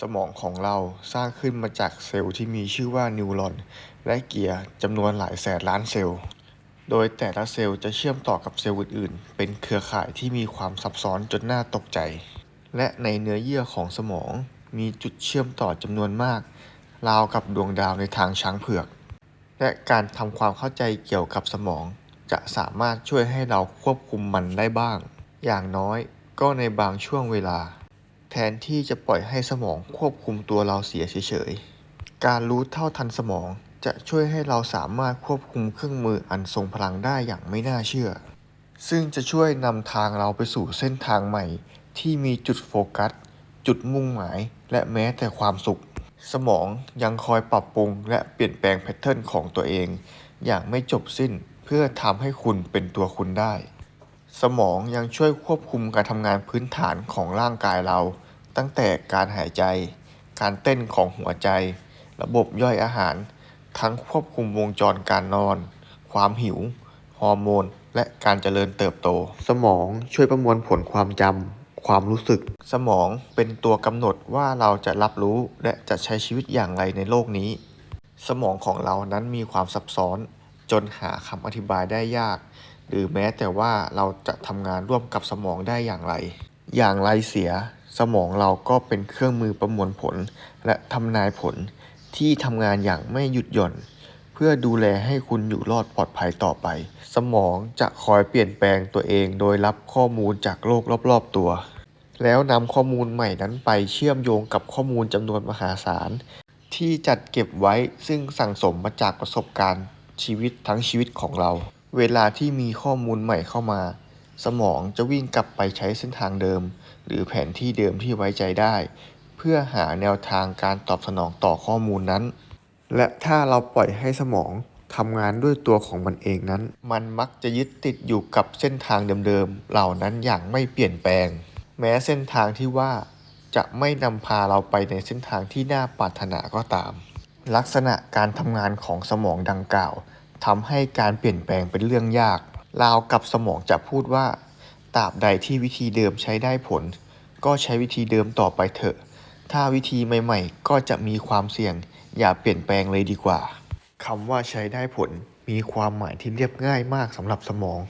สมองของเราสร้างขึ้นมาจากเซลล์ที่มีชื่อว่านิวรอน และเกียร์จำนวนหลายแสนล้านเซลล์ โดยแต่ละเซลล์จะเชื่อมต่อกับเซลล์อื่นๆ เป็นเครือข่ายที่มีความซับซ้อนจนน่าตกใจ และในเนื้อเยื่อของสมองมีจุดเชื่อมต่อจำนวนมาก ราวกับดวงดาวในทางช้างเผือก และการทำความเข้าใจเกี่ยวกับสมอง จะสามารถช่วยให้เราควบคุมมันได้บ้าง อย่างน้อยก็ในบางช่วงเวลา แทนที่จะปล่อยให้สมองควบคุมตัวเราเสียเฉยๆ การรู้เท่าทันสมองจะช่วยให้เราสามารถควบคุมเครื่องมืออันทรงพลังได้อย่างไม่น่าเชื่อ ซึ่งจะช่วยนำทางเราไปสู่เส้นทางใหม่ ที่มีจุดโฟกัส จุดมุ่งหมาย และแม้แต่ความสุข สมองยังคอยปรับปรุงและเปลี่ยนแปลงแพทเทิร์นของตัวเอง อย่างไม่จบสิ้นเพื่อทำให้คุณเป็นตัวคุณได้ สมองยังช่วยควบคุมการทำงานพื้นฐานของร่างกายเรา ตั้งแต่การหายใจ การเต้นของหัวใจ ระบบย่อยอาหาร ทั้งควบคุมวงจรการนอน ความหิว ฮอร์โมน และการเจริญเติบโต สมองช่วยประมวลผลความจำ ความรู้สึก สมองเป็นตัวกำหนดว่าเราจะรับรู้และจะใช้ชีวิตอย่างไรในโลกนี้ สมองของเรานั้นมีความซับซ้อน จนหาคำอธิบายได้ยาก หรือแม้แต่ว่าเราจะทำงานร่วมกับสมองได้อย่างไร อย่างไรเสีย สมองเราก็เป็นเครื่องมือประมวลผล และทำนายผลที่ทำงานอย่างไม่หยุดหย่อน เพื่อดูแลให้คุณอยู่รอดปลอดภัยต่อไป สมองจะคอยเปลี่ยนแปลงตัวเองโดยรับข้อมูลจากโลกรอบ ๆ ตัว แล้วนำข้อมูลใหม่นั้นไปเชื่อมโยงกับข้อมูลจำนวนมหาศาลที่จัดเก็บไว้ซึ่งสั่งสมมาจากประสบการณ์ชีวิตทั้งชีวิตของเรา เวลาที่มีข้อมูลใหม่เข้ามา สมองจะวิ่งกลับไปใช้เส้นทางเดิม หรือแผนที่เดิมที่ไว้ใจได้ เพื่อหาแนวทางการตอบสนองต่อข้อมูลนั้น และถ้าเราปล่อยให้สมองทำงานด้วยตัวของมันเองนั้น มันมักจะยึดติดอยู่กับเส้นทางเดิมๆ เหล่านั้นอย่างไม่เปลี่ยนแปลง แม้เส้นทางที่ว่าจะไม่นำพาเราไปในเส้นทางที่น่าปรารถนาก็ตาม ลักษณะการทำงานของสมองดังกล่าว ทำให้การเปลี่ยนแปลงเป็นเรื่องยาก ราวกับสมองจะพูดว่าตราบใดที่วิธีเดิมใช้ได้ผล ก็ใช้วิธีเดิมต่อไปเถอะ ถ้าวิธีใหม่ ๆ ก็จะมีความเสี่ยง อย่าเปลี่ยนแปลงเลยดีกว่าคำว่าใช้ได้ผลมีความหมายที่เรียบง่ายมากสำหรับสมอง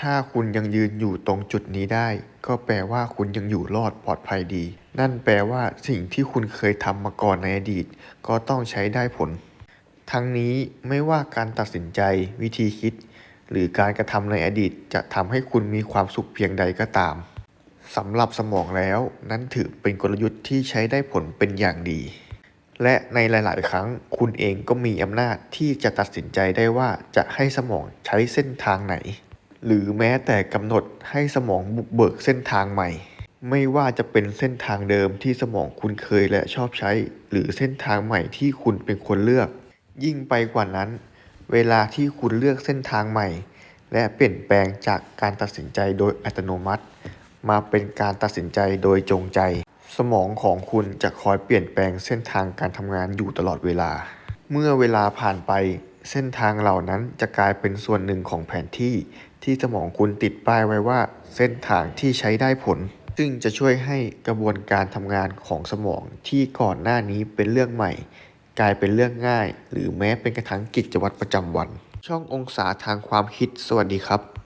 ถ้าคุณยังยืนอยู่ตรงจุดนี้ได้ ก็แปลว่าคุณยังอยู่รอดปลอดภัยดี นั่นแปลว่าสิ่งที่คุณเคยทำมาก่อนในอดีต ก็ต้องใช้ได้ผล ทั้งนี้ไม่ว่าการตัดสินใจ วิธีคิด หรือการกระทำในอดีตจะทำให้คุณมีความสุขเพียงใดก็ตามสำหรับสมองแล้ว นั้นถือเป็นกลยุทธ์ที่ใช้ได้ผลเป็นอย่างดี และในหลาย ๆ ครั้งคุณเองก็มีอำนาจที่จะตัดสินใจได้ว่าจะให้สมองใช้เส้นทางไหน หรือแม้แต่กำหนดให้สมองบุกเบิกเส้นทางใหม่ ไม่ว่าจะเป็นเส้นทางเดิมที่สมองคุณเคยและชอบใช้ หรือเส้นทางใหม่ที่คุณเป็นคนเลือก ยิ่งไปกว่านั้น เวลาที่คุณเลือกเส้นทางใหม่ และเปลี่ยนแปลงจากการตัดสินใจโดยอัตโนมัติ มาเป็นการตัดสินใจโดยจงใจ สมองของคุณจะคอยเปลี่ยนแปลงเส้นทางการทำงานอยู่ตลอดเวลา เมื่อเวลาผ่านไปเส้นทางเหล่านั้นจะกลายเป็นส่วนหนึ่งของแผนที่ ที่สมองคุณติดป้ายไว้ว่า เส้นทางที่ใช้ได้ผล ซึ่งจะช่วยให้กระบวนการทำงานของสมองที่ก่อนหน้านี้เป็นเรื่องใหม่ กลายเป็นเรื่องง่าย หรือแม้เป็นกระทั่งกิจวัตรประจำวัน ช่ององศาทางความคิด สวัสดีครับ